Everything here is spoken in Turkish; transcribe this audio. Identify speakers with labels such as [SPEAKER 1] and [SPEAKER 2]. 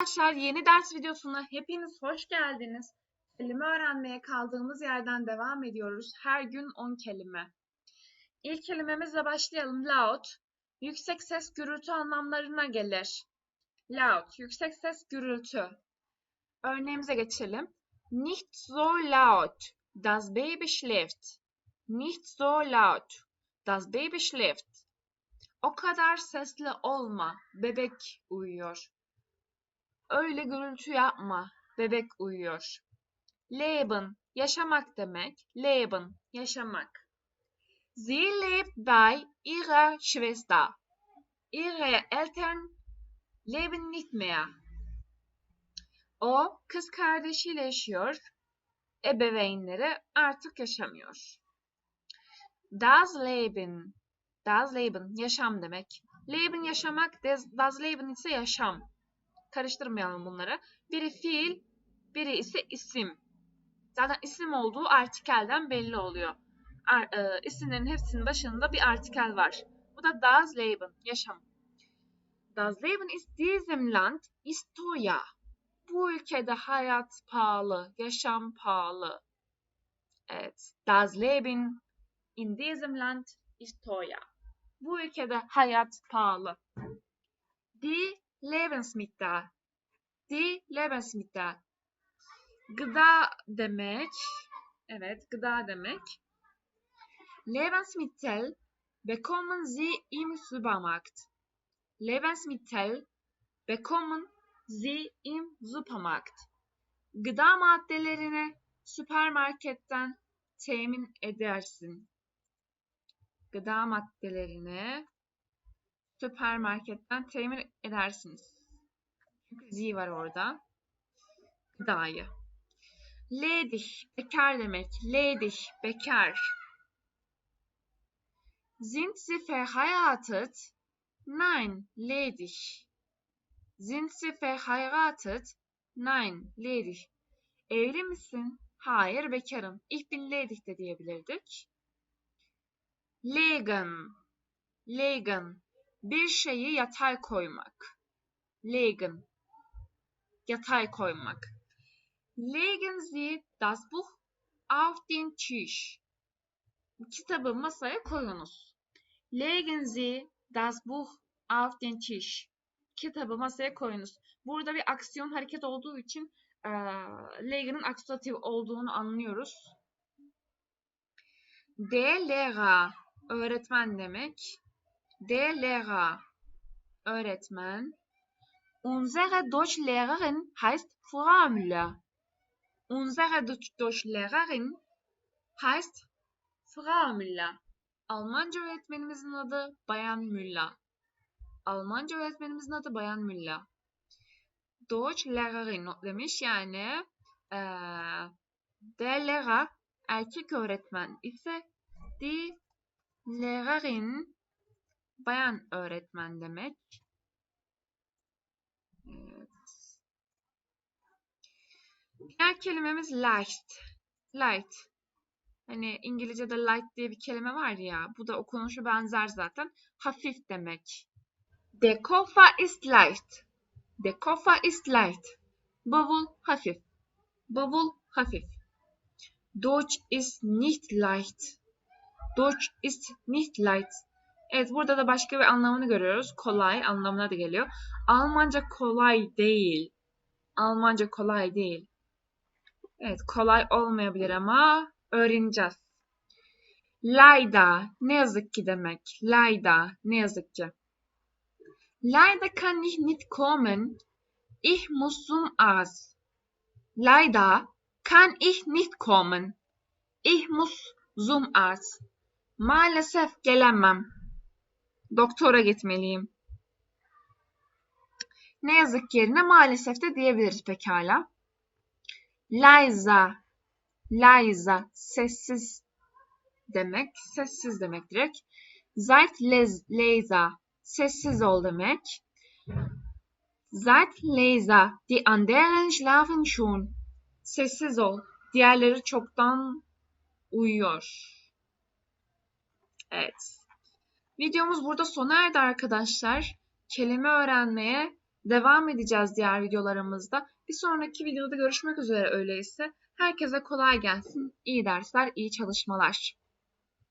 [SPEAKER 1] Arkadaşlar yeni ders videosuna hepiniz hoş geldiniz. Kelime öğrenmeye kaldığımız yerden devam ediyoruz. Her gün 10 kelime. İlk kelimemizle başlayalım. Loud. Yüksek ses gürültü anlamlarına gelir. Loud. Yüksek ses gürültü. Örneğimize geçelim. Nicht so laut. Das Baby schläft. Nicht so laut. Das Baby schläft. O kadar sesli olma. Bebek uyuyor. Öyle gürültü yapma. Bebek uyuyor. Leben, yaşamak demek. Leben, yaşamak. Sie lebt bei ihrer Schwester. Ihre Eltern leben nicht mehr. O, kız kardeşiyle yaşıyor. Ebeveynleri artık yaşamıyor. Das Leben, das Leben, yaşam demek. Leben yaşamak, das Leben ise yaşam. Karıştırmayalım bunları. Biri fiil, biri ise isim. Zaten isim olduğu artikelden belli oluyor. Ar, e, isimlerin hepsinin başında bir artikel var. Bu da das Leben, yaşam. Das Leben ist diesem Land ist teuer. Bu ülkede hayat pahalı, yaşam pahalı. Evet, das Leben in diesem Land ist teuer. Bu ülkede hayat pahalı. Die Lebensmittel. Die Lebensmittel. Gıda demek. Evet, gıda demek. Lebensmittel bekommen Sie im Supermarkt. Lebensmittel bekommen Sie im Supermarkt. Gıda maddelerini süpermarketten temin edersin. Gıda maddelerini süpermarketten temin edersiniz. Çünkü Z var orada. Gıdayı. Ledig, bekar demek. Ledig, bekar. Sind Sie verheiratet? Nein, ledig. Sind Sie verheiratet? Nein, ledig. Evli misin? Hayır, bekarım. Ich bin ledig de diyebilirdik. Legen, legen. Bir şeyi yatay koymak. Legen. Yatay koymak. Legen Sie das Buch auf den Tisch. Kitabı masaya koyunuz. Legen Sie das Buch auf den Tisch. Kitabı masaya koyunuz. Burada bir aksiyon hareket olduğu için e, Legen'in aksuatif olduğunu anlıyoruz. Der Lehrer öğretmen demek. Der Lehrer öğretmen. Unsere Deutschlehrerin heißt Frau Müller. Unsere Deutschlehrerin heißt Frau Müller. Almanca öğretmenimizin adı Bayan Müller. Almanca öğretmenimizin adı Bayan Müller. Deutschlehrerin demiş yani ee, der Lehrer erkek öğretmen ise die Lehrerin bayan öğretmen demek. Diğer kelimemiz light. Light. Hani İngilizce'de light diye bir kelime var ya, bu da okunuşu benzer zaten. Hafif demek. Der Koffer ist leicht. Der Koffer ist leicht. Bavul hafif. Bavul hafif. Deutsch ist nicht leicht. Deutsch ist nicht leicht. Evet burada da başka bir anlamını görüyoruz. Kolay anlamına da geliyor. Almanca kolay değil. Almanca kolay değil. Evet kolay olmayabilir ama öğreneceğiz. Leider ne yazık ki demek. Leider ne yazık ki. Leider kann ich nicht kommen. Ich muss zum Arzt. Leider kann ich nicht kommen. Ich muss zum Arzt. Maalesef gelemem. Doktora gitmeliyim. Ne yazık ki yerine maalesef de diyebiliriz pekala. Liza, Liza, sessiz demek, sessiz demek direkt. Seid leise, sessiz ol demek. Seid leise, die anderen schlafen schon. Sessiz ol, diğerleri çoktan uyuyor. Evet. Videomuz burada sona erdi arkadaşlar. Kelime öğrenmeye devam edeceğiz diğer videolarımızda. Bir sonraki videoda görüşmek üzere öyleyse. Herkese kolay gelsin. İyi dersler, iyi çalışmalar.